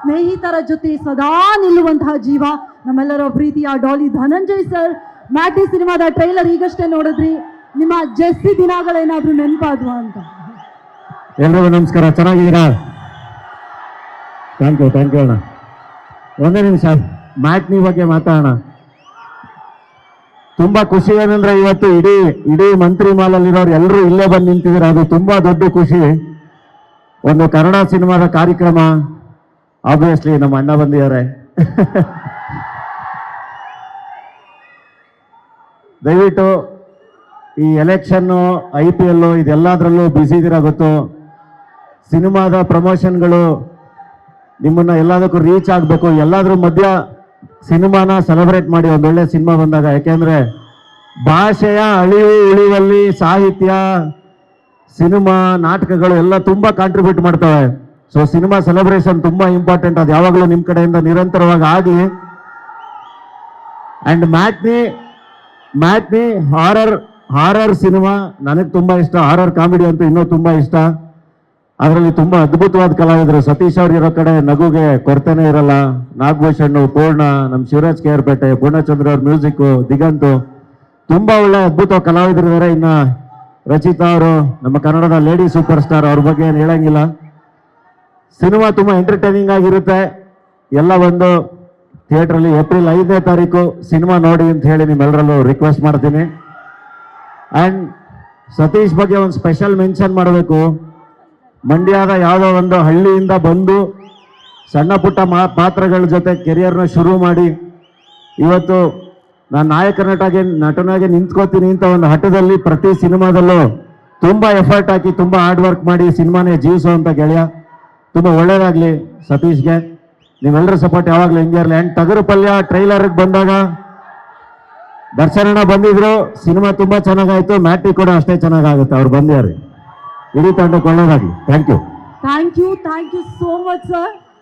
ಸ್ನೇಹಿತರ ಜೊತೆ ಸದಾ ನಿಲ್ಲುವಂತಹ ಜೀವ. ನಮ್ಮೆಲ್ಲರ ಪ್ರೀತಿಯ ಡಾಲಿ ಧನಂಜಯ್ ಸರ್. ಮ್ಯಾಟಿ ಸಿನಿಮಾದ ಟ್ರೈಲರ್ ಈಗಷ್ಟೇ ನೋಡಿದ್ರಿ. ನಿಮ್ಮ ಜೆಸ್ಸಿ ದಿನಗಳೇನಾದ್ರೂ ನೆನಪಾದ್ವಾ ಅಂತ. ಎಲ್ಲರಿಗೂ ನಮಸ್ಕಾರ. ಚೆನ್ನಾಗಿದ್ದೀರಾ? ಥ್ಯಾಂಕ್ ಯು ಥ್ಯಾಂಕ್ ಯು ಅಣ್ಣ. ಒಂದೇ ನಿಮಿಷ. ಮ್ಯಾಟ್ನಿ ಬಗ್ಗೆ ಮಾತಾಡೋಣ. ತುಂಬಾ ಖುಷಿ ಏನಂದ್ರೆ ಇವತ್ತು ಇಡೀ ಇಡೀ ಮಂತ್ರಿ ಮಾಲಲ್ಲಿರೋರು ಎಲ್ಲರೂ ಇಲ್ಲೇ ಬಂದು ನಿಂತಿದ್ದಾರೆ. ಅದು ತುಂಬಾ ದೊಡ್ಡ ಖುಷಿ. ಒಂದು ಕನ್ನಡ ಸಿನಿಮಾದ ಕಾರ್ಯಕ್ರಮ ಆಬ್ವಿಯಸ್ಲಿ ನಮ್ಮ ಅಣ್ಣ ಬಂದಿದ್ದಾರೆ. ದಯವಿಟ್ಟು ಈ ಎಲೆಕ್ಷನ್ನು ಐ ಪಿ ಎಲ್ಲು ಇದೆಲ್ಲದರಲ್ಲೂ ಬ್ಯುಸಿ ಇದ್ದೀರಾ ಗೊತ್ತು? ಸಿನಿಮಾದ ಪ್ರಮೋಷನ್ಗಳು ನಿಮ್ಮನ್ನು ಎಲ್ಲದಕ್ಕೂ ರೀಚ್ ಆಗಬೇಕು. ಎಲ್ಲಾದರೂ ಮಧ್ಯ ಸಿನಿಮಾನ ಸೆಲೆಬ್ರೇಟ್ ಮಾಡಿ ಒಂದೊಳ್ಳೆ ಸಿನಿಮಾ ಬಂದಾಗ. ಯಾಕೆಂದರೆ ಭಾಷೆಯ ಅಳಿವು ಉಳಿವಲ್ಲಿ ಸಾಹಿತ್ಯ, ಸಿನಿಮಾ, ನಾಟಕಗಳು ಎಲ್ಲ ತುಂಬ ಕಾಂಟ್ರಿಬ್ಯೂಟ್ ಮಾಡ್ತವೆ. ಸೊ ಸಿನಿಮಾ ಸೆಲೆಬ್ರೇಷನ್ ತುಂಬಾ ಇಂಪಾರ್ಟೆಂಟ್ ಅದು ಯಾವಾಗಲೂ ನಿಮ್ಮ ಕಡೆಯಿಂದ ನಿರಂತರವಾಗಿ ಆಗಿ. And matinee matinee horror horror cinema ನನಗೆ ತುಂಬಾ ಇಷ್ಟ. ಹಾರರ್ ಕಾಮಿಡಿ ಅಂತೂ ಇನ್ನೂ ತುಂಬಾ ಇಷ್ಟ. ಅದರಲ್ಲಿ ತುಂಬಾ ಅದ್ಭುತವಾದ ಕಲಾವಿದರು. ಸತೀಶ್ ಅವ್ರು ಇರೋ ಕಡೆ ನಗುಗೆ ಕೊರತೆನೇ ಇರಲ್ಲ. ನಾಗಭೂಷಣ್ಣು ಪೂರ್ಣ ನಮ್ಮ ಶಿವರಾಜ್ ಪೇಟೆ, ಪೂರ್ಣಚಂದ್ರ ಅವ್ರ ಮ್ಯೂಸಿಕ್ ದಿಗಂತು. ತುಂಬಾ ಒಳ್ಳೆ ಅದ್ಭುತ ಕಲಾವಿದರು ಇನ್ನ ರಚಿತಾ ಅವರು, ನಮ್ಮ ಕನ್ನಡದ ಲೇಡಿ ಸೂಪರ್ ಸ್ಟಾರ್ ಅವ್ರ ಬಗ್ಗೆ ಏನು ಹೇಳಂಗಿಲ್ಲ. ಸಿನಿಮಾ ತುಂಬಾ ಎಂಟರ್ಟೈನಿಂಗ್ ಆಗಿರುತ್ತೆ. ಎಲ್ಲ ಒಂದು ಥಿಯೇಟ್ರಲ್ಲಿ ಏಪ್ರಿಲ್ ಐದನೇ ತಾರೀಕು ಸಿನಿಮಾ ನೋಡಿ ಅಂತ ಹೇಳಿ ನಿಮ್ಮೆಲ್ಲರಲ್ಲೂ ರಿಕ್ವೆಸ್ಟ್ ಮಾಡ್ತೀನಿ. ಅಂಡ್ ಸತೀಶ್ ಬಗ್ಗೆ ಒಂದು ಸ್ಪೆಷಲ್ ಮೆನ್ಷನ್ ಮಾಡಬೇಕು. ಮಂಡ್ಯದ ಯಾವುದೋ ಒಂದು ಹಳ್ಳಿಯಿಂದ ಬಂದು ಸಣ್ಣ ಪುಟ್ಟ ಮಾ, ಪಾತ್ರಗಳ ಜೊತೆ ಕೆರಿಯರ್ನ ಶುರು ಮಾಡಿ ಇವತ್ತು ನಾನು ನಾಯಕ ನಟಾಗಿ, ನಟನಾಗಿ ನಿಂತ್ಕೋತೀನಿ ಅಂತ ಒಂದು ಹಠದಲ್ಲಿ ಪ್ರತಿ ಸಿನಿಮಾದಲ್ಲೂ ತುಂಬಾ ಎಫರ್ಟ್ ಹಾಕಿ, ತುಂಬಾ ಹಾರ್ಡ್ ವರ್ಕ್ ಮಾಡಿ ಸಿನಿಮಾನೇ ಜೀವಿಸುವಂತ ಗೆಳೆಯ. ತುಂಬಾ ಒಳ್ಳೇದಾಗ್ಲಿ ಸತೀಶ್ಗೆ. ನೀವೆಲ್ಲರ ಸಪೋರ್ಟ್ ಯಾವಾಗಲೂ ಹಿಂಗೆ ಇರಲಿ. ಅಂಡ್ ಟಗರು ಪಲ್ಯ ಟ್ರೈಲರ್ಗೆ ಬಂದಾಗ ದರ್ಶನಣ್ಣ ಬಂದಿದ್ರು ಸಿನಿಮಾ ತುಂಬಾ ಚೆನ್ನಾಗಾಯ್ತು ಮ್ಯಾಟ್ರಿಕ್ ಕೂಡ ಅಷ್ಟೇ ಚೆನ್ನಾಗಾಗುತ್ತೆ, ಅವ್ರು ಬಂದ್ಯಾರಿ ಇಡೀ ತಂಡಕ್ಕೆ ಒಳ್ಳೇದಾಗಲಿ. Thank you thank you thank you so much sir